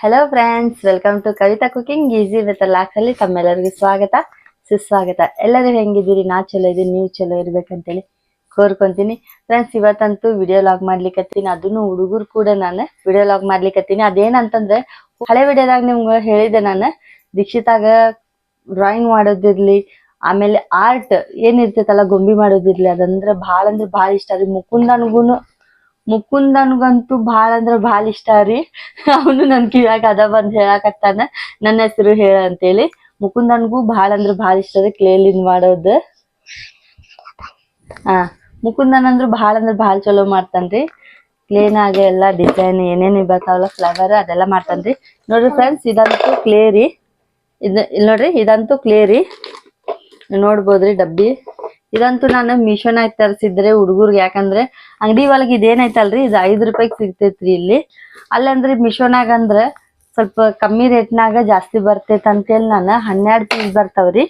Hello friends welcome to Kavita cooking easy with vlogs ಅಲ್ಲಿ ತಮ್ಮೆಲ್ಲರಿಗೂ ಸ್ವಾಗತ, ಸುಸ್ವಾಗತ. ಎಲ್ಲರೂ ಹೆಂಗಿದ್ದೀರಿ? ನಾ ಚಲೋ ಇದೀನಿ ನೀವು ಚಲೋ ಇರ್ಬೇಕಂತೇಳಿ ಕೋರ್ಕೊಂತೀನಿ. ಫ್ರೆಂಡ್ಸ್ ಇವತ್ತಂತೂ ವಿಡಿಯೋ ಲಾಗ್ ಮಾಡ್ಲಿಕ್ಕತ್ತೀನಿ ಅದನ್ನು ಹುಡುಗರು ಕೂಡ ನಾನು ವಿಡಿಯೋ ಲಾಗ್ ಮಾಡ್ಲಿಕತ್ತೀನಿ. ಅದೇನಂತಂದ್ರೆ, ಹಳೆ ವಿಡಿಯೋದಾಗ ನಿಮ್ಗೆ ಹೇಳಿದೆ ನಾನು, ದೀಕ್ಷಿತಾಗ ಡ್ರಾಯಿಂಗ್ ಮಾಡೋದಿರ್ಲಿ, ಆಮೇಲೆ ಆರ್ಟ್ ಏನಿರ್ತೈತಲ್ಲ, ಗೊಂಬಿ ಮಾಡೋದಿರ್ಲಿ, ಅದಂದ್ರೆ ಭಾಳ ಅಂದ್ರೆ ಭಾಳ ಇಷ್ಟ. ರೀ ಮುಕುಂದನ್ಗುನು ಮುಕುಂದನ್ಗಂತೂ ಭಾಳ ಅಂದ್ರ ಬಾಳ ಇಷ್ಟ ರೀ. ಅವನು ನನ್ ಕಿವ್ಯಾಗ ಅದ ಬಂದ್ ಹೇಳಾಕತ್ತಾನ. ನನ್ನ ಹೆಸರು ಹೇಳ ಅಂತೇಳಿ. ಮುಕುಂದನ್ಗೂ ಬಾಳ ಅಂದ್ರ ಭಾಳ ಇಷ್ಟ ರೀ ಕ್ಲೇಲಿಂದ ಮಾಡೋದು. ಹಾ ಮುಕುಂದನ್ ಅಂದ್ರ ಭಾಳ ಅಂದ್ರ ಭಾಳ ಚಲೋ ಮಾಡ್ತಾನ್ರಿ ಆಗಿ ಎಲ್ಲ ಡಿಸೈನ್ ಏನೇನ್ ಬರ್ತಾವಲ್ಲ ಫ್ಲವರ್ ಅದೆಲ್ಲ ಮಾಡ್ತಾನ್ರಿ ನೋಡ್ರಿ ಫ್ರೆಂಡ್ಸ್ ಇದಂತೂ ಕ್ಲೇ ರೀ. ಇದ್ ಇಲ್ಲಿ ನೋಡ್ರಿ, ಇದಂತೂ ಕ್ಲೇ ರೀ. ನೋಡ್ಬೋದ್ರಿ ಡಬ್ಬಿ. ಇದಂತೂ ನಾನು ಮೀಶೋನಾಗ ತರಿಸಿದ್ರೆ ಹುಡುಗರ್ಗೆ. ಯಾಕಂದ್ರೆ ಅಂಗಡಿ ಒಳಗೆ ಇದೇನೈತಲ್ರಿ? ಇದು ಐದು ರೂಪಾಯಿಗೆ ಸಿಗ್ತೈತ್ರಿ ಇಲ್ಲಿ. ಅಲ್ಲಂದ್ರೆ ಮಿಶೋನಾಗ ಅಂದ್ರೆ ಸ್ವಲ್ಪ ಕಮ್ಮಿ ರೇಟ್ನಾಗ ಜಾಸ್ತಿ ಬರ್ತೈತೆ ಅಂತೇಳಿ ನಾನು ಹನ್ನೆರಡು ಪೀಸ್ ಬರ್ತಾವ್ರಿ.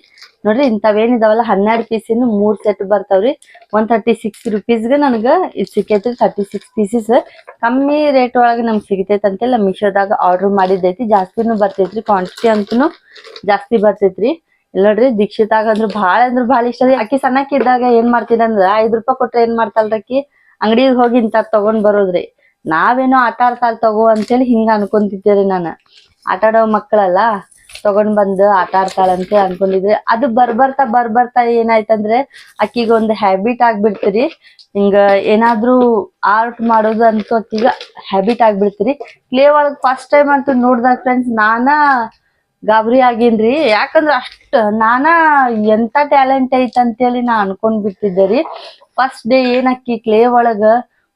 ನೋಡ್ರಿ, ಇಂಥವೇನಿದಾವಲ್ಲ, ಹನ್ನೆರಡು ಪೀಸಿನ ಮೂರು ಸೆಟ್ ಬರ್ತಾವ್ರಿ. ಒನ್ ತರ್ಟಿ ಸಿಕ್ಸ್ ರುಪೀಸ್ಗೆ ನನಗೆ ಇದು ಸಿಕ್ಕೈತ್ರಿ ತರ್ಟಿ ಸಿಕ್ಸ್ ಪೀಸಸ್ ಕಮ್ಮಿ ರೇಟ್ ಒಳಗೆ ನಮ್ಗೆ ಸಿಗ್ತೈತೆ ಅಂತೇಳಿ ಮಿಶೋದಾಗ ಆರ್ಡರ್ ಮಾಡಿದ್ದೈತಿ. ಜಾಸ್ತಿನೂ ಬರ್ತೈತ್ರಿ ಕ್ವಾಂಟಿಟಿ ಅಂತೂ ಜಾಸ್ತಿ ಬರ್ತೈತ್ರಿ. ಇಲ್ಲ ನೋಡ್ರಿ ದೀಕ್ಷಿತಾಗ ಅಂದ್ರ ಭಾಳ ಅಂದ್ರ ಭಾಳ ಇಷ್ಟ ರೀ. ಅಕ್ಕಿ ಸಣ್ಣಕ್ಕಿದ್ದಾಗ ಏನ್ ಮಾಡ್ತಿದ್ ಅಂದ್ರ ಐದ್ ರೂಪಾಯಿ ಕೊಟ್ರೆ ಏನ್ ಮಾಡ್ತಾಲ್ರಿ ಅಕ್ಕಿ? ಅಂಗಡಿಗೆ ಹೋಗಿ ಇಂತ ತಗೊಂಡ್ ಬರೋದ್ರಿ. ನಾವೇನೋ ಆಟ ಆಡ್ತಾಳ ತಗೋ ಅಂತೇಳಿ ಹಿಂಗ ಅನ್ಕೊಂತಿದ್ದೇರಿ ನಾನು. ಆಟ ಆಡೋ ಮಕ್ಕಳಲ್ಲ, ತಗೊಂಡ್ ಬಂದು ಆಟ ಆಡ್ತಾಳ ಅಂತ ಅನ್ಕೊಂಡಿದ್ರಿ ಅದು ಬರ್ಬರ್ತಾ ಬರ್ಬರ್ತಾ ಏನಾಯ್ತಂದ್ರೆ, ಅಕ್ಕಿಗೆ ಒಂದು ಹ್ಯಾಬಿಟ್ ಆಗ್ಬಿಡ್ತೀರಿ. ಹಿಂಗ ಏನಾದ್ರೂ ಆರ್ಟ್ ಮಾಡೋದು ಅಂತೂ ಅಕ್ಕಿಗ ಹ್ಯಾಬಿಟ್ ಆಗ್ಬಿಡ್ತೀರಿ. ಕ್ಲೇ ಒಳಗ್ ಫಸ್ಟ್ ಟೈಮ್ ಅಂತೂ ನೋಡ್ದಾಗ ಫ್ರೆಂಡ್ಸ್ ನಾನಾ ಗಾಬರಿ ಆಗೇನ್ರಿ. ಯಾಕಂದ್ರ ಅಷ್ಟ ನಾನಾ ಎಂತ ಟ್ಯಾಲೆಂಟ್ ಐತ್ ಅಂತೇಳಿ ನಾ ಅನ್ಕೊಂಡ್ ಬಿಟ್ಟಿದ್ದೆ ರೀ. ಫಸ್ಟ್ ಡೇ ಏನ್ ಅಕ್ಕಿ ಕ್ಲೇ ಒಳಗ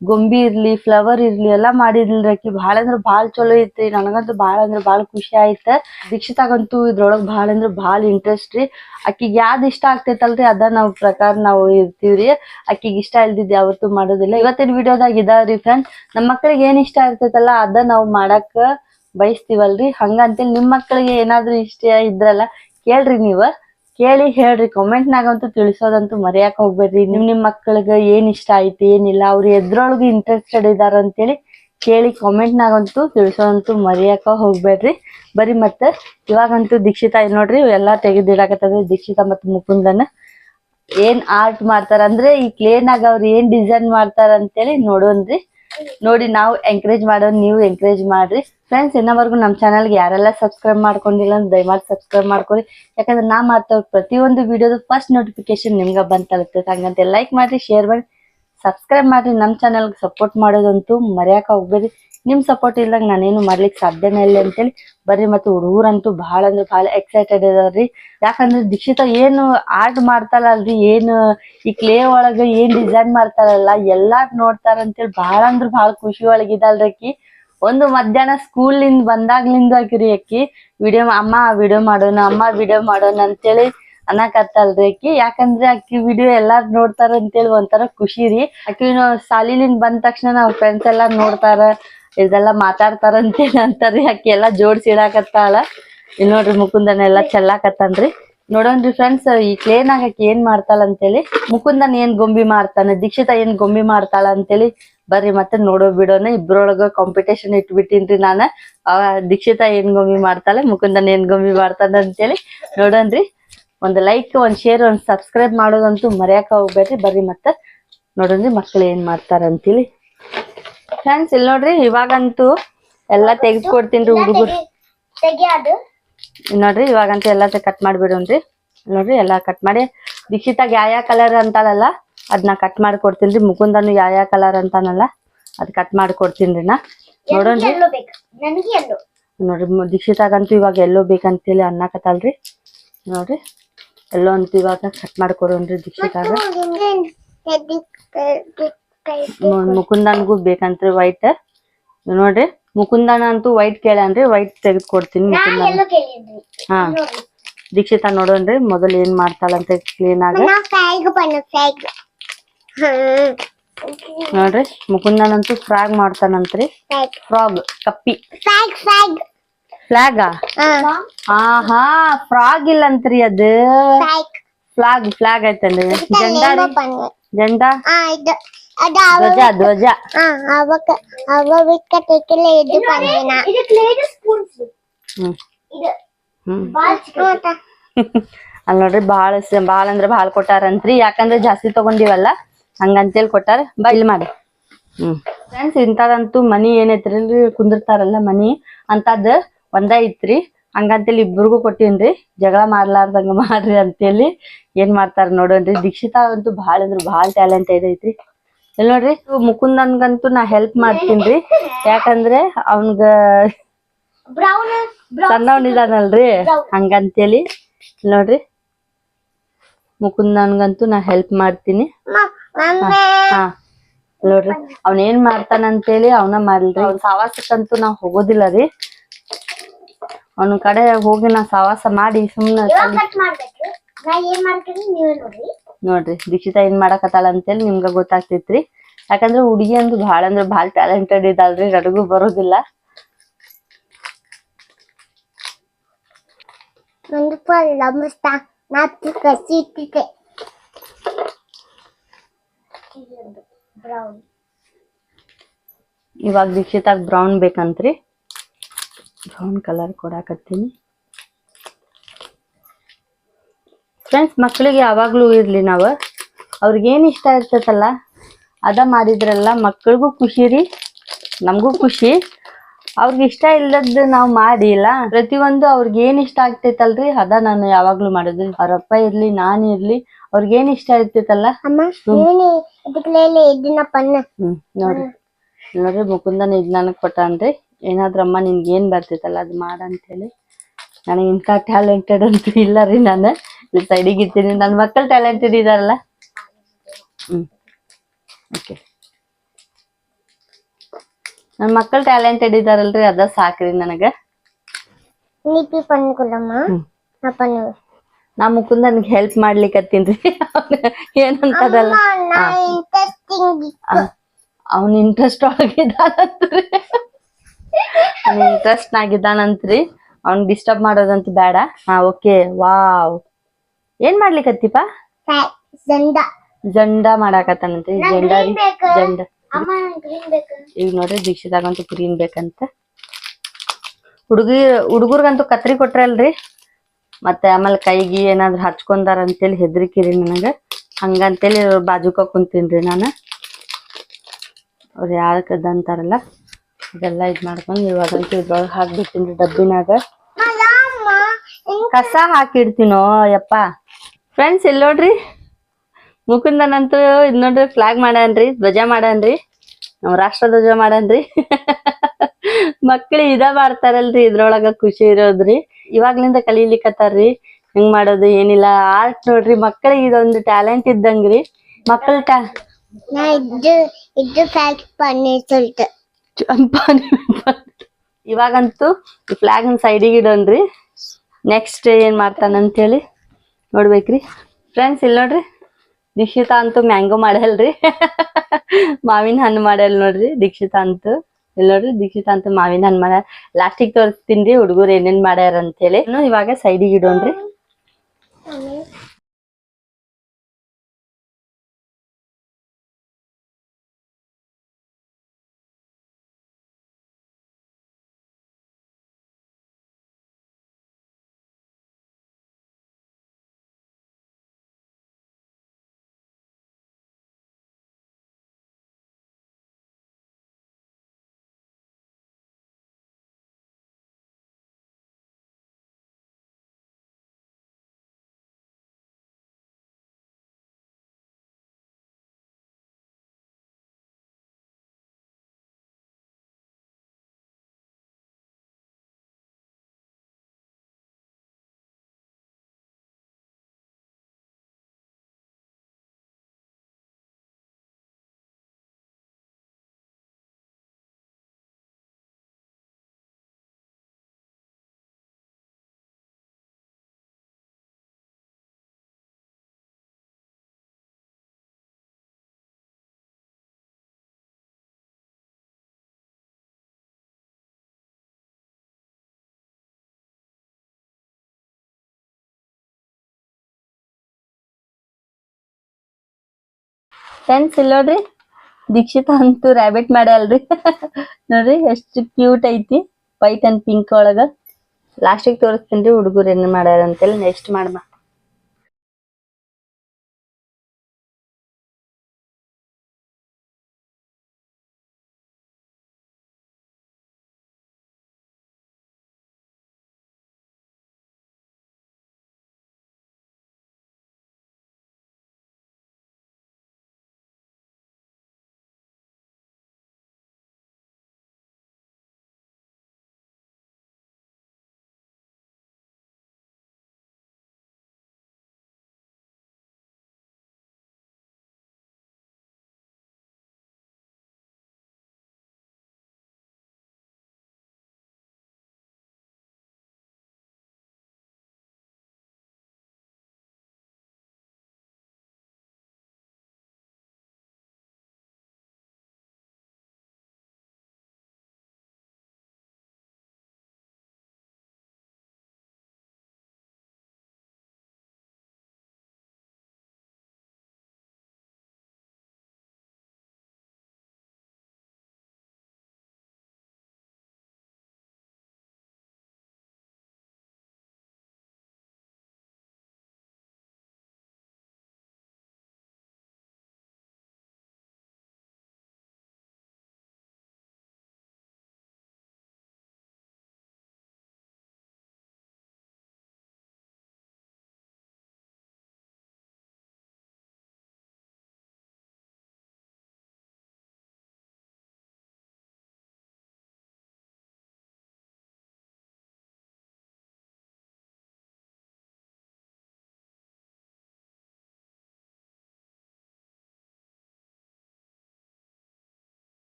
ಗೊಂಬಿ ಇರ್ಲಿ ಫ್ಲವರ್ ಇರ್ಲಿ ಎಲ್ಲಾ ಮಾಡಿದ್ಲ್ರಿ ಅಕ್ಕಿ. ಭಾಳ ಅಂದ್ರ ಭಾಳ ಚಲೋ ಐತ್ರಿ. ನನಗಂತೂ ಭಾಳ ಅಂದ್ರ ಭಾಳ ಖುಷಿ ಆಯ್ತ. ದೀಕ್ಷಿತಾಗಂತೂ ಇದ್ರೊಳಗ್ ಭಾಳ ಅಂದ್ರ ಭಾಳ ಇಂಟ್ರೆಸ್ಟ್ ರೀ. ಅಕ್ಕಿಗ್ ಯಾವ್ದ್ ಇಷ್ಟ ಆಗ್ತೈತಲ್ರಿ? ಅದ ನಾವ್ ಪ್ರಕಾರ ನಾವು ಇರ್ತೀವ್ರಿ ಅಕ್ಕಿಗ್ ಇಷ್ಟ ಇಲ್ದಿದ್ ಯಾವತ್ತೂ ಮಾಡೋದಿಲ್ಲ. ಇವತ್ತಿನ ವಿಡಿಯೋದಾಗ ಇದಾವ್ರಿ ಫ್ರೆಂಡ್ ನಮ್ ಮಕ್ಳಿಗೆ ಏನ್ ಇಷ್ಟ ಇರ್ತೈತಲ್ಲ ಅದ ನಾವ್ ಮಾಡಾಕ ಬಯಸ್ತೀವಲ್ರಿ? ಹಂಗಂತೇಳಿ ನಿಮ್ ಮಕ್ಕಳಿಗೆ ಏನಾದ್ರು ಇಷ್ಟ ಇದ್ರಲ್ಲ, ಕೇಳ್ರಿ ನೀವ. ಕೇಳಿ ಹೇಳ್ರಿ ಕಾಮೆಂಟ್ ನಾಗಂತೂ ತಿಳಿಸೋದಂತೂ ಮರೆಯಾಕ ಹೋಗ್ಬೇಡ್ರಿ. ನಿಮ್ ನಿಮ್ ಮಕ್ಕಳಿಗೆ ಏನ್ ಇಷ್ಟ ಐತಿ ಏನಿಲ್ಲ, ಅವ್ರು ಎದ್ರೊಳಗೆ ಇಂಟ್ರೆಸ್ಟೆಡ್ ಇದಾರ ಅಂತೇಳಿ ಕೇಳಿ ಕಾಮೆಂಟ್ ನಾಗಂತೂ ತಿಳಿಸೋದಂತೂ ಮರೆಯಾಕ ಹೋಗ್ಬೇಡ್ರಿ. ಬರೀ ಮತ್ತ, ಇವಾಗಂತೂ ದೀಕ್ಷಿತ ನೋಡ್ರಿ ಎಲ್ಲಾ ತೆಗೆದಿಡಾಕತ್ತದ್ರಿ ದೀಕ್ಷಿತ ಮತ್ತ್ ಮುಕುಂದನ. ಏನ್ ಆರ್ಟ್ ಮಾಡ್ತಾರ ಅಂದ್ರೆ, ಈ ಕ್ಲೇನಾಗ ಅವ್ರ ಏನ್ ಡಿಸೈನ್ ಮಾಡ್ತಾರ ಅಂತೇಳಿ ನೋಡೋನ್ರಿ ನೋಡಿ ನಾವು ಎಂಕರೇಜ್ ಮಾಡೋ ನೀವು ಎಂಕರೇಜ್ ಮಾಡ್ರಿ. ಫ್ರೆಂಡ್ಸ್ ಇನ್ನವರೆಗೂ ನಮ್ಮ ಚಾನಲ್ಗೆ ಯಾರೆಲ್ಲ ಸಬ್ಸ್ಕ್ರೈಬ್ ಮಾಡ್ಕೊಂಡಿಲ್ಲ ಅಂತ ದಯಮಾಡಿ ಸಬ್ಸ್ಕ್ರೈಬ್ ಮಾಡ್ಕೊಳ್ಳಿ. ಯಾಕಂದ್ರೆ ನಾ ಮಾಡ್ತಾ ಪ್ರತಿಯೊಂದು ವಿಡಿಯೋದ ಫಸ್ಟ್ ನೋಟಿಫಿಕೇಶನ್ ನಿಮ್ಗೆ ಬಂತ ಹಂಗಂತೆ ಲೈಕ್ ಮಾಡ್ರಿ ಶೇರ್ ಮಾಡಿ ಸಬ್ಸ್ಕ್ರೈಬ್ ಮಾಡ್ರಿ. ನಮ್ಮ ಚಾನಲ್ಗೆ ಸಪೋರ್ಟ್ ಮಾಡೋದಂತೂ ಮರೆಯಕ ಹೋಗ್ಬೇಡಿ ನಿಮ್ಮ ಸಪೋರ್ಟ್ ಇಲ್ದಾಗ ನಾನೇನು ಮಾಡ್ಲಿಕ್ಕೆ ಸಾಧ್ಯನೇ ಇಲ್ಲ ಅಂತೇಳಿ. ಬರ್ರಿ ಮತ್ತು ಹುಡುಗರಂತೂ ಭಾಳ ಅಂದ್ರೆ ಭಾಳ ಎಕ್ಸೈಟೆಡ್ ಇದಾರ್ರಿ. ಯಾಕಂದ್ರೆ ದೀಕ್ಷಿತ ಏನು ಆರ್ಟ್ ಮಾಡ್ತಾರಲ್ರಿ ಏನು ಈ ಕ್ಲೇ ಒಳಗೆ ಏನು ಡಿಸೈನ್ ಮಾಡ್ತಾರಲ್ಲ ಎಲ್ಲ ನೋಡ್ತಾರಂತೇಳಿ ಭಾಳ ಅಂದ್ರೆ ಭಾಳ ಖುಷಿ ಒಳಗಿದಲ್ರಿ ಒಂದು ಮಧ್ಯಾಹ್ನ ಸ್ಕೂಲ್ ಇಂದ ಬಂದಾಗ್ಲಿಂದ ಆಕಿರಿ ಅಕ್ಕಿ, ವಿಡಿಯೋ ಅಮ್ಮ ವಿಡಿಯೋ ಮಾಡೋಣ, ಅಮ್ಮ ವಿಡಿಯೋ ಮಾಡೋಣ ಅಂತೇಳಿ ಅನ್ನಕತ್ತಲ್ರಿ ಅಕ್ಕಿ. ಯಾಕಂದ್ರೆ ಅಕ್ಕಿ ವಿಡಿಯೋ ಎಲ್ಲಾರ್ ನೋಡ್ತಾರ ಅಂತೇಳಿ ಒಂಥರ ಖುಷಿ ರೀ. ಅಕ್ಕಿ ಶಾಲಿಲಿಂದ ಬಂದ ತಕ್ಷಣ ನಾವ್ ಫ್ರೆಂಡ್ಸ್ ಎಲ್ಲಾ ನೋಡ್ತಾರ ಇದೆಲ್ಲ ಮಾತಾಡ್ತಾರ ಅಂತೇಳಿ ಅಂತಾರ್ರಿ ಅಕ್ಕಿ. ಎಲ್ಲಾ ಜೋಡ್ಸಿ ಇಡಾಕತ್ತಾಳ. ಇಲ್ ನೋಡ್ರಿ ಮುಕುಂದನ ಎಲ್ಲಾ ಚೆಲ್ಲಾಕತ್ತಾನ್ರಿ. ನೋಡೋನ್ರಿ ಫ್ರೆಂಡ್ಸ್ ಈ ಕ್ಲೇನಾಗ ಆಗಕ್ಕೆ ಏನ್ ಮಾಡ್ತಾಳ ಅಂತೇಳಿ ಮುಕುಂದನ್ ಏನ್ ಗೊಂಬಿ ಮಾಡ್ತಾನೆ ದೀಕ್ಷಿತ ಏನ್ ಗೊಂಬಿ ಮಾಡ್ತಾಳ ಅಂತೇಳಿ ಬರ್ರಿ ಮತ್ತೆ ನೋಡೋ ಬಿಡೋನ ಇಬ್ರೊಳಗ ಕಾಂಪಿಟೇಷನ್ ಇಟ್ಬಿಟ್ಟಿನ್ರಿ ನಾನ. ದೀಕ್ಷಿತ ಏನ್ ಗೊಂಬಿ ಮಾಡ್ತಾಳೆ ಮುಕುಂದನ್ ಏನ್ ಗೊಂಬಿ ಮಾಡ್ತಾನ ಅಂತೇಳಿ ನೋಡೋಣ್ರಿ. ಒಂದ್ ಲೈಕ್ ಒಂದ್ ಶೇರ್ ಒಂದ್ ಸಬ್ಸ್ಕ್ರೈಬ್ ಮಾಡೋದಂತೂ ಮರ್ಯಾಕ ಹೋಗ್ಬೇಡ್ರಿ. ಬರ್ರಿ ಮತ್ತೆ ನೋಡೋನ್ರಿ ಮಕ್ಳು ಏನ್ ಮಾಡ್ತಾರ ಅಂತೇಳಿ. ಫ್ರೆಂಡ್ಸ್ ಇಲ್ಲಿ ನೋಡ್ರಿ ಇವಾಗಂತೂ ಎಲ್ಲಾ ತೆಗೆದ್ಕೊಡ್ತೀನ್ರಿ ಹುಡುಗರು. ನೋಡ್ರಿ ಇವಾಗಂತೂ ಎಲ್ಲಾ ಕಟ್ ಮಾಡ್ಬಿಡೋನ್ರಿ ನೋಡ್ರಿ ಎಲ್ಲಾ ಕಟ್ ಮಾಡಿ. ದೀಕ್ಷಿತಾಗ ಯಾವ ಯಾವ ಕಲರ್ ಅಂತಾಳಲ್ಲ. ಅದನ್ನ ಕಟ್ ಮಾಡಿ ರೀ. ಮುಕುಂದನು ಯಾವ ಯಾವ ಕಲರ್ ಅಂತಾನಲ್ಲ ಅದ್ ಕಟ್ ಮಾಡಿ ರೀ ನಾ. ಎಲ್ಲೋ ನೋಡ್ರಿ ದೀಕ್ಷಿತಾಗಂತೂ ಇವಾಗ ಎಲ್ಲೋ ಬೇಕಂತೇಳಿ ಅನ್ನಕತ್ತಲ್ರಿ ನೋಡ್ರಿ ಎಲ್ಲೋ ಅಂತ ಇವಾಗ ಕಟ್ ಮಾಡಿ ಕೊಡೋಣ್ರಿ ದೀಕ್ಷಿತಾಗ. ಮುಕುಂದನ್ಗೂ ಬೇಕಂತ್ರಿ ವೈಟ್ ನೋಡ್ರಿ ಮುಕುಂದನ ಅಂತೂ ವೈಟ್ ಕೇಳನ್ರಿ ವೈಟ್ ತೆಗೆದು ಕೊಡ್ತೀನಿ ಮುಕುಂದನ. ಹಾ. ದೀಕ್ಷಿತಾ ನೋಡೋಣ್ರಿ ಮೊದಲು ಏನ್ ಮಾಡ್ತಾಳಂತ ಕ್ಲೀನ್ ಆಗ. ನೋಡ್ರಿ ಮುಕುಂದನಂತೂ ಫ್ರಾಗ್ ಮಾಡ್ತಾನಂತ್ರಿ. ಫ್ರಾಗ್ ಕಪ್ಪಿ. ಫ್ಲಾಗ್ ಆಹಾ ಫ್ರಾಗ್ ಇಲ್ಲಂತ್ರಿ ಅದು. ಫ್ಲಾಗ್ ಫ್ಲಾಗ್ ಐತಲ್ರಿ ಜೆಂಡಾ ಜೆಂಡ? ಆ ಇದು ಅದು ಅವ ಧ್ವಜ ಧ್ವಜ. ಆ ಅವಕ ಅವ ಬಿಟ್ಟ ತೆಕ್ಕಿಲ್ಲ ಇದು ಪಂದಿನ ಇದು ಕ್ಲೇಡ್ ಸ್ಪೂನ್ಸ್ ಇದು ಹ್ಮ್ ಬಾಲ್ ಅಲ್ಲಿ ನೋಡ್ರಿ ಬಾಳ ಭಾಳ ಅಂದ್ರೆ ಭಾಳ ಕೊಟ್ಟಾರಂತ್ರಿ. ಯಾಕಂದ್ರೆ ಜಾಸ್ತಿ ತಗೊಂಡಿವಲ್ಲ. ಹಂಗಂತೇಳಿ ಕೊಟ್ಟಾರ. ಬಾ ಇಲ್ಲಿ ಮಾಡಿ. ಹ್ಮ್. ಫ್ರೆಂಡ್ಸ್ ಇಂಥದಂತೂ ಮನಿ ಏನೈತ್ರಿ ಕುಂದಿರ್ತಾರಲ್ಲ ಮನಿ ಅಂತದ್ ಒಂದ ಐತ್ರಿ. ಹಂಗಂತೇಳಿ ಇಬ್ರಿಗೂ ಕೊಟ್ಟಿನ್ರಿ. ಜಗಳ ಮಾಡ್ಲಾರ್ದಂಗ ಮಾಡ್ರಿ ಅಂತೇಳಿ ಏನ್ ಮಾಡ್ತಾರ ನೋಡೋನ್ರಿ ದೀಕ್ಷಿತಾ ಅಂತೂ ಭಾಳ ಅಂದ್ರೆ ಭಾಳ ಟ್ಯಾಲೆಂಟ್ ಐದೈತ್ರಿ ಇಲ್ಲಿ ನೋಡ್ರಿ ಮುಕುಂದನ್ಗಂತೂ ನಾ ಹೆಲ್ಪ್ ಮಾಡ್ತೀನ್ರಿ. ಯಾಕಂದ್ರೆ ಅವನ್ಗ ಸಣ್ಣವನಿದಾನಲ್ರಿ ಹಂಗಂತೇಳಿ. ನೋಡ್ರಿ ಮುಕುಂದನ್ಗಂತೂ ನಾ ಹೆಲ್ಪ್ ಮಾಡ್ತೀನಿ. ನೋಡ್ರಿ ಅವ್ನ ಏನ್ ಮಾಡ್ತಾನ ಅಂತೇಳಿ ಅವನ ಮಾಡ್ಲ್ರಿ ಅವ್ನ ಸಾವಾಸಕ್ಕಂತೂ ನಾವ್ ಹೋಗೋದಿಲ್ಲ ರೀ. ಅವನ ಕಡೆ ಹೋಗಿ ನಾ ಸಾವಾಸ ಮಾಡಿ ಸುಮ್ನ ನೋಡ್ರಿ ದೀಕ್ಷಿತ ಏನ್ ಮಾಡಕತ್ತಾಳ ಅಂತೇಳಿ ನಿಮ್ಗ ಗೊತ್ತಾಗ್ತೈತ್ರಿ. ಯಾಕಂದ್ರೆ ಹುಡುಗಿ ಅಂದ್ರೆ ಭಾಳ ಅಂದ್ರ ಬಹಳ ಟ್ಯಾಲೆಂಟೆಡ್ ಇದ್ದಾಳ್ರಿ ನಡಗು ಬರೋದಿಲ್ಲ. ಪಾಲ್ ಲಂಬಸ್ತಾ ನಾ ಕಸಿ ಇಟ್ಟಿದ್ದೆ. ಬ್ರೌನ್ ಇವಾಗ ದೀಕ್ಷಿತಾಗ ಬ್ರೌನ್ ಬೇಕಂತ್ರಿ. ಬ್ರೌನ್ ಕಲರ್ ಕೊಡಾಕತ್ತೀನಿ. ಫ್ರೆಂಡ್ಸ್ ಮಕ್ಕಳಿಗೆ ಯಾವಾಗ್ಲೂ ಇರ್ಲಿ ನಾವು. ಅವ್ರಿಗೇನು ಇಷ್ಟ ಇರ್ತೈತಲ್ಲ ಅದ ಮಾಡಿದ್ರಲ್ಲ ಮಕ್ಕಳಿಗೂ ಖುಷಿ ರೀ ನಮಗೂ ಖುಷಿ. ಅವ್ರಿಗೆ ಇಷ್ಟ ಇಲ್ಲದ್ದು ನಾವು ಮಾಡಿಲ್ಲ ಪ್ರತಿಯೊಂದು ಅವ್ರಿಗೆ ಏನು ಇಷ್ಟ ಆಗ್ತೈತಲ್ರಿ ಅದ ನಾನು ಯಾವಾಗ್ಲೂ ಮಾಡಿದ್ರಿ ಅವ್ರಪ್ಪ ಇರ್ಲಿ ನಾನು ಇರ್ಲಿ ಅವ್ರಿಗೇನು ಇಷ್ಟ ಇರ್ತೈತಲ್ಲ. ಇದನ್ನ ಪನ್ನ ಹ್ಮ್ ನೋಡ್ರಿ ನೋಡ್ರಿ ಮುಕುಂದನ ಇದ್ ನನಗ್ ಕೊಟ್ಟಾನ್ರಿ. ಏನಾದ್ರ ಅಮ್ಮ ನಿನ್ಗೆ ಏನ್ ಬರ್ತೈತಲ್ಲ ಅದ್ ಮಾಡ ಅಂತೇಳಿ ನನಗೆ ಇಂಥ ಟ್ಯಾಲೆಂಟೆಡ್ ಅಂತ ಇಲ್ಲ ರೀ ನಾನು ಇಲ್ಲಿ ಸೈಡಿಗೆ ಇರ್ತೀನಿ. ನನ್ನ ಮಕ್ಕಳು ಟ್ಯಾಲೆಂಟೆಡ್ ಇದಾರಲ್ಲ. ಹ್ಮ್. ಓಕೆ. ನನ್ನ ಮಕ್ಕಳು ಟ್ಯಾಲೆಂಟೆಡ್ ಇದಾರಲ್ರಿ ಅದ ಸಾಕ್ರಿ ನನಗೆ. ನೀತಿ ಪನ್ಕುಲಮ್ಮ ಹ್ಮ್. ನಾ ಮುಕುಂದ ನನ್ಗೆ ಮುಕುಂದನ್ಗೆ ಹೆಲ್ಪ್ ಮಾಡ್ಲಿಕತ್ತೀನ್ರಿ ಏನಂತದಲ್ಲ. ಅವ್ನ ಇಂಟ್ರೆಸ್ಟ್ ಒಳಗಿದ್ದಾನಂತ್ರಿ ಅವ್ನ ಇಂಟ್ರೆಸ್ಟ್ ನಾಗಿದ್ದಾನಂತ್ರಿ ಅವ್ನ್ ಡಿಸ್ಟರ್ಬ್ ಮಾಡೋದಂತ ಬೇಡ. ಹಾ ಓಕೆ ವಾವ್. ಏನ್ ಮಾಡ್ಲಿಕ್ಕತ್ತಿಪ್ಪ ಜಂಡ. ಜಂಡ ಮಾಡಾಕತ್ತಾನಂತ್ರಿ. ಜಂಡ. ಜಂಡ. ಈಗ ನೋಡ್ರಿ ದೀಕ್ಷಿತಾಗಂತೂ ಗ್ರೀನ್ ಬೇಕಂತ. ಹುಡುಗಿ ಹುಡುಗರ್ಗಂತೂ ಕತ್ರಿ ಕೊಟ್ರಲ್ರಿ. ಮತ್ತೆ ಆಮೇಲೆ ಕೈಗೆ ಏನಾದ್ರು ಹಚ್ಕೊಂಡಾರ ಅಂತೇಳಿ ಹೆದರಿಕಿರಿ ನನಗ. ಹಂಗಂತೇಳಿ ಬಾಜುಕ ಕುಂತೀನ್ರಿ ನಾನು. ಅವ್ರು ಯಾಕೆ ಅಂತಾರಲ್ಲ ಇದೆಲ್ಲ ಇದ್ ಮಾಡ್ಕೊಂಡು ಇವಾಗಂತೂ ಇದ್ರೊಳಗೆ ಹಾಕ್ಬಿಡ್ತೀನಿ ಡಬ್ಬಿನಾಗ. ಕಸ ಹಾಕಿಡ್ತೀನೋ ಯಪ್ಪ. ಫ್ರೆಂಡ್ಸ್ ಇಲ್ಲಿ ನೋಡ್ರಿ ಮುಕುಂದನಂತೂ ಇದ್ ನೋಡ್ರಿ ಫ್ಲಾಗ್ ಮಾಡನ್ರಿ, ಧ್ವಜ ಮಾಡನ್ರಿ. ನಮ್ಮ ರಾಷ್ಟ್ರ ಧ್ವಜ ಮಾಡನ್ರಿ. ಮಕ್ಳು ಇದ ಮಾಡ್ತಾರಲ್ರಿ ಇದ್ರೊಳಗ ಖುಷಿ ಇರೋದ್ರಿ. ಇವಾಗ್ಲಿಂದ ಕಲೀಲಿಕತ್ತಾರ್ರಿ. ಹೆಂಗ್ ಮಾಡೋದು ಏನಿಲ್ಲ. ಆರ್ಟ್ ನೋಡ್ರಿ ಮಕ್ಕಳಿಗೆ ಇದೊಂದು ಟ್ಯಾಲೆಂಟ್ ಇದ್ದಂಗ್ರಿ. ಮಕ್ಕಳ ಟ್ಯಾ ಇವಾಗಂತೂ ಫ್ಲಾಗ್ ಸೈಡಿಗೆ ಇಡೋನ್ರಿ ನೆಕ್ಸ್ಟ್ ಏನ್ ಮಾಡ್ತಾನಂತೇಳಿ ನೋಡ್ಬೇಕ್ರಿ. ಫ್ರೆಂಡ್ಸ್ ಇಲ್ಲಿ ನೋಡ್ರಿ. ದೀಕ್ಷಿತಾ ಅಂತೂ ಮ್ಯಾಂಗೋ ಮಾಡಲ್ರಿ. ಮಾವಿನ ಹಣ್ಣು ಮಾಡಲ್ ನೋಡ್ರಿ ದೀಕ್ಷಿತಾ ಅಂತೂ. ಇಲ್ಲಿ ದೀಕ್ಷಿತ ಅಂತ ಮಾವಿನ ಮಾಡ ಲಾಸ್ಟಿಗೆ ತೋರಿಸ್ತೀನಿ ಹುಡುಗರು ಏನೇನ್ ಮಾಡ್ಯಾರ ಅಂತೇಳಿ ಇವಾಗ ಸೈಡಿಗೆ ಇಡೋನ್ರಿ ಫ್ರೆಂಡ್ಸ್ ಇಲ್ಲೋಡ್ರಿ ದೀಕ್ಷಿತಾ ಅಂತೂ ರ್ಯಾಬಿಟ್ ಮಾಡ್ಯಲ್ರಿ ನೋಡ್ರಿ, ಎಷ್ಟು ಕ್ಯೂಟ್ ಐತಿ. ವೈಟ್ ಅಂಡ್ ಪಿಂಕ್ ಒಳಗ ಲಾಸ್ಟಿಗೆ ತೋರಿಸ್ತೀನಿ ರೀ, ಹುಡುಗರು ಏನ್ ಮಾಡ್ಯಾರ ಅಂತೇಳಿ ನೆಕ್ಸ್ಟ್ ಮಾಡ್ಬಾ.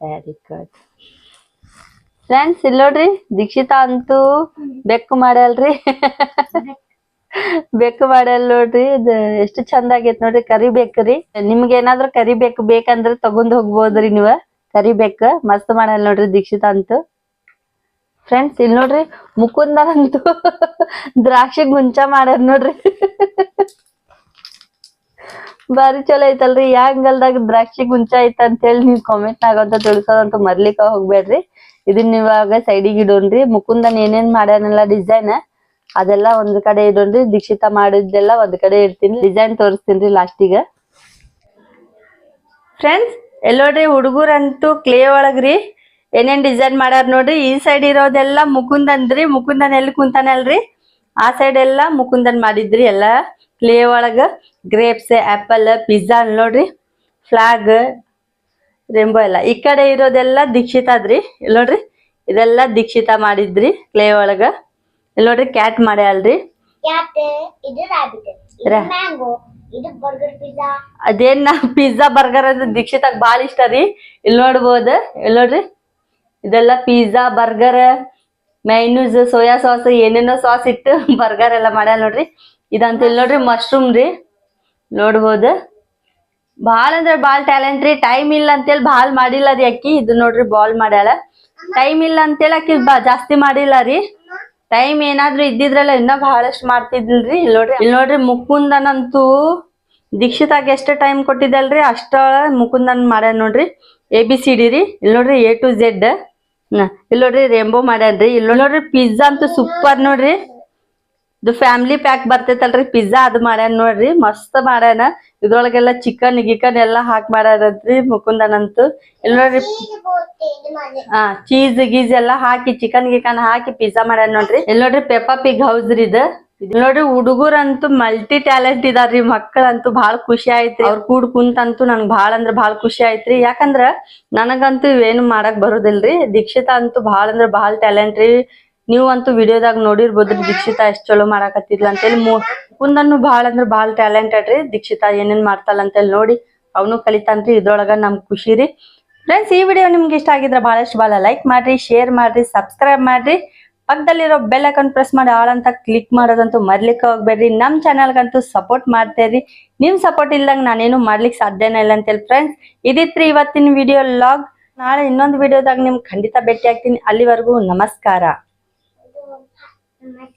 ವೆರಿ ಗುಡ್ ಫ್ರೆಂಡ್ಸ್ ಇಲ್ಲಿ ನೋಡ್ರಿ, ದೀಕ್ಷಿತಾ ಅಂತೂ ಬೆಕ್ಕು ಮಾಡಲ್ರಿ. ಬೆಕ್ಕು ಮಾಡಲ್ ನೋಡ್ರಿ ಎಷ್ಟು ಚಂದ ಆಗೇತ್ ನೋಡ್ರಿ ಕರಿಬೇಕ್ರಿ ನಿಮ್ಗೆ ಏನಾದ್ರು ಕರಿಬೇಕು ಬೇಕಂದ್ರೆ ತಗೊಂಡ್ ಹೋಗ್ಬೋದ್ರಿ ನೀವ. ಕರಿಬೇಕ, ಮಸ್ತ್ ಮಾಡಲ್ ನೋಡ್ರಿ ದೀಕ್ಷಿತಾ ಅಂತೂ. ಫ್ರೆಂಡ್ಸ್ ಇಲ್ಲಿ ನೋಡ್ರಿ ಮುಕುಂದರಂತೂ ದ್ರಾಕ್ಷಿ ಗುಂಚ ಮಾಡ್ಯಾರ ನೋಡ್ರಿ. ಬಾರಿ ಚಲೋ ಐತಲ್ರಿ. ಯಾ ಅಂಗಲ್ದಾಗ ದ್ರಾಕ್ಷಿ ಗುಂಚ ಐತ ಅಂತ ಹೇಳಿ ನೀವ್ ಕಾಮೆಂಟ್ ನಾಗಂತ ತಿಳಿಸೋದಂತ ಮರ್ಲಿಕ್ಕ ಹೋಗ್ಬೇಡ್ರಿ ಇದನ್ನ ಇವಾಗ ಸೈಡಿಗೆ ಇಡೋಣ್ರಿ. ಮುಕುಂದನ್ ಏನೇನ್ ಮಾಡ್ಯಾನಲ್ಲ ಡಿಸೈನ್ ಅದೆಲ್ಲ ಒಂದ್ ಕಡೆ ಇಡೋಣ್ರಿ. ದೀಕ್ಷಿತ ಮಾಡಿದ್ದೆಲ್ಲ ಒಂದ್ ಕಡೆ ಇಡ್ತೀನಿ. ಡಿಸೈನ್ ತೋರಿಸ್ತೀನಿ ಲಾಸ್ಟಿಗೆ ಫ್ರೆಂಡ್ಸ್ ಎಲ್ಲೋಡ್ರಿ ಹುಡುಗರಂತೂ ಕ್ಲೇ ಒಳಗ್ರಿ ಏನೇನ್ ಡಿಸೈನ್ ಮಾಡ್ಯಾರ ನೋಡ್ರಿ. ಈ ಸೈಡ್ ಇರೋದೆಲ್ಲ ಮುಕುಂದನ್ರಿ. ಮುಕುಂದನ್ ಎಲ್ಲಿ ಕುಂತಾನಲ್ರಿ? ಆ ಸೈಡ್ ಎಲ್ಲಾ ಮುಕುಂದನ್ ಮಾಡಿದ್ರಿ ಎಲ್ಲ. ಕ್ಲೇ ಒಳಗೆ ಗ್ರೇಪ್ಸ್ ಆ್ಯಪಲ್ ಪಿಜ್ಜಾ ನೋಡ್ರಿ. ಫ್ಲಾಗ್ ರೆಂಬೋ ಎಲ್ಲ. ಈ ಕಡೆ ಇರೋದೆಲ್ಲ ದೀಕ್ಷಿತ ಅದ್ರಿ. ನೋಡ್ರಿ ಇದೆಲ್ಲ ದೀಕ್ಷಿತ ಮಾಡಿದ್ರಿ ಪ್ಲೇ ಒಳಗೆ. ಇಲ್ಲಿ ನೋಡ್ರಿ ಕ್ಯಾಟ್ ಮಾಡ್ಯಾಲ್ರಿ ಅದೇನ್ ನಾ ಪಿಜ್ಜಾ ಬರ್ಗರ್ ಅಂದ್ರೆ ದೀಕ್ಷಿತಾಗ್ ಬಾಳ ಇಷ್ಟ ರೀ. ಇಲ್ಲಿ ನೋಡ್ಬೋದು. ಇಲ್ಲಿ ನೋಡ್ರಿ ಇದೆಲ್ಲ pizza burger mayonnaise soya sauce ಏನೇನೋ ಸಾಸ್ ಇಟ್ಟು ಬರ್ಗರ್ ಎಲ್ಲ ಮಾಡ್ಯಾಳ ನೋಡ್ರಿ. ಇದಂತ ಇಲ್ಲಿ ನೋಡ್ರಿ ಮಶ್ರೂಮ್ ರೀ. ನೋಡ್ಬೋದು ಭಾಳ ಅಂದ್ರೆ ಬಾಳ ಟ್ಯಾಲೆಂಟ್ ರೀ. ಟೈಮ್ ಇಲ್ಲ ಅಂತೇಳಿ ಭಾಳ ಮಾಡಿಲ್ಲ ರೀ ಅಕ್ಕಿ. ಇದು ನೋಡ್ರಿ ಬಾಲ್ ಮಾಡ್ಯಾಳ. ಟೈಮ್ ಇಲ್ಲ ಅಂತೇಳಿ ಅಕ್ಕಿ ಬಾ ಜಾಸ್ತಿ ಮಾಡಿಲ್ಲ ರೀ. ಟೈಮ್ ಏನಾದ್ರು ಇದ್ದಿದ್ರಲ್ಲ ಇನ್ನ ಬಹಳಷ್ಟು ಮಾಡ್ತಿದ್ರಿ ಇಲ್ಲಿ ನೋಡ್ರಿ ಇಲ್ಲಿ ನೋಡ್ರಿ ಮುಕುಂದನಂತೂ ದೀಕ್ಷಿತಾಗ ಎಷ್ಟು ಟೈಮ್ ಕೊಟ್ಟಿದ್ದಲ್ರಿ ಅಷ್ಟ ಮುಕುಂದನ್ ಮಾಡ್ಯಾನ ನೋಡ್ರಿ. ಎ ಬಿ ಸಿ ಡಿ ರೀ. ಇಲ್ಲಿ ನೋಡ್ರಿ ಎ ಟು ಝೆಡ್ ಇಲ್ಲಿ ನೋಡ್ರಿ ರೇಂಬೋ ಮಾಡ್ಯಾನ್ರಿ. ಇಲ್ಲಿ ನೋಡ್ರಿ ಪಿಜ್ಜಾ ಅಂತೂ ಸೂಪರ್ ನೋಡ್ರಿ. ಇದು ಫ್ಯಾಮಿಲಿ ಪ್ಯಾಕ್ ಬರ್ತೈತಲ್ರಿ ಪಿಜ್ಜಾ ಅದು ಮಾಡ್ಯಾನ ನೋಡ್ರಿ, ಮಸ್ತ್ ಮಾಡ್ಯಾನ. ಇದ್ರೊಳಗೆಲ್ಲ ಚಿಕನ್ ಗಿಕನ್ ಎಲ್ಲಾ ಹಾಕಿ ಮಾಡ್ಯಾರಂತ್ರಿ ಮುಕುಂದನಂತೂ. ಇಲ್ಲಿ ಹಾ ಚೀಸ್ ಗೀಸ್ ಎಲ್ಲಾ ಹಾಕಿ ಚಿಕನ್ ಗಿಕನ್ ಹಾಕಿ ಪಿಜ್ಜಾ ಮಾಡ್ಯಾನ ನೋಡ್ರಿ. ಇಲ್ಲಿ ನೋಡ್ರಿ ಪೆಪ್ಪಾ ಪಿಗ್ ಹೌಸ್ ರೀ ಇದು. ನೋಡ್ರಿ ಹುಡುಗರಂತೂ ಮಲ್ಟಿ ಟ್ಯಾಲೆಂಟ್ ಇದಾರ್ರಿ, ಮಕ್ಕಳಂತೂ ಬಹಳ ಖುಷಿ ಆಯ್ತ್ರಿ. ಅವ್ರ ಕೂಡ್ ಕುಂತಂತೂ ನನ್ಗೆ ಭಾಳ ಅಂದ್ರ ಭಾಳ ಖುಷಿ ಆಯ್ತ್ರಿ. ಯಾಕಂದ್ರ ನನಗಂತೂ ಇವೇನು ಮಾಡಕ್ ಬರೋದಿಲ್ರಿ. ದೀಕ್ಷಿತಾ ಅಂತೂ ಭಾಳ ಅಂದ್ರ ಭಾಳ ಟ್ಯಾಲೆಂಟ್ ರೀ. ನೀವು ಅಂತೂ ವಿಡಿಯೋದಾಗ ನೋಡಿರ್ಬೋದ್ರಿ ದೀಕ್ಷಿತಾ ಎಷ್ಟ್ ಚಲೋ ಮಾಡಾಕತ್ತಿದ್ಲ ಅಂತೇಳಿ ಮೂ ಕುಂದನ್ನು ಭಾಳ ಅಂದ್ರೆ ಭಾಳ ಟ್ಯಾಲೆಂಟೆಡ್ ರೀ, ದೀಕ್ಷಿತಾ ಏನೇನ್ ಮಾಡ್ತಾಳ ಅಂತೇಳಿ ನೋಡಿ ಅವನು ಕಲಿತಾನ್ರಿ, ಇದ್ರೊಳಗ ನಮ್ಗೆ ಖುಷಿ ರೀ. ಫ್ರೆಂಡ್ಸ್ ಈ ವಿಡಿಯೋ ನಿಮ್ಗೆ ಇಷ್ಟ ಆಗಿದ್ರೆ ಭಾಳಷ್ಟು ಭಾಳ ಲೈಕ್ ಮಾಡ್ರಿ ಶೇರ್ ಮಾಡ್ರಿ ಸಬ್ಸ್ಕ್ರೈಬ್ ಮಾಡ್ರಿ. ಪಕ್ಕದಲ್ಲಿರೋ ಬೆಲ್ ಐಕಾನ್ ಪ್ರೆಸ್ ಮಾಡಿ ಆಲ್ ಅಂತ ಕ್ಲಿಕ್ ಮಾಡೋದಂತೂ ಮರ್ಲಿಕ್ಕೆ ಹೋಗ್ಬೇಡ್ರಿ. ನಮ್ಮ ಚಾನಲ್ಗಂತೂ ಸಪೋರ್ಟ್ ಮಾಡ್ತೇರಿ ನಿಮ್ ಸಪೋರ್ಟ್ ಇಲ್ದಂಗ ನಾನೇನು ಮಾಡ್ಲಿಕ್ಕೆ ಸಾಧ್ಯನೇ ಇಲ್ಲ ಅಂತೇಳಿ ಫ್ರೆಂಡ್ಸ್ ಇದಿತ್ರಿ ಇವತ್ತಿನ ವಿಡಿಯೋ ಲಾಗ್ ನಾಳೆ ಇನ್ನೊಂದು ವಿಡಿಯೋದಾಗ ನಿಮ್ಗೆ ಖಂಡಿತ ಭೇಟಿ ಆಗ್ತೀನಿ. ಅಲ್ಲಿವರೆಗೂ ನಮಸ್ಕಾರ. the next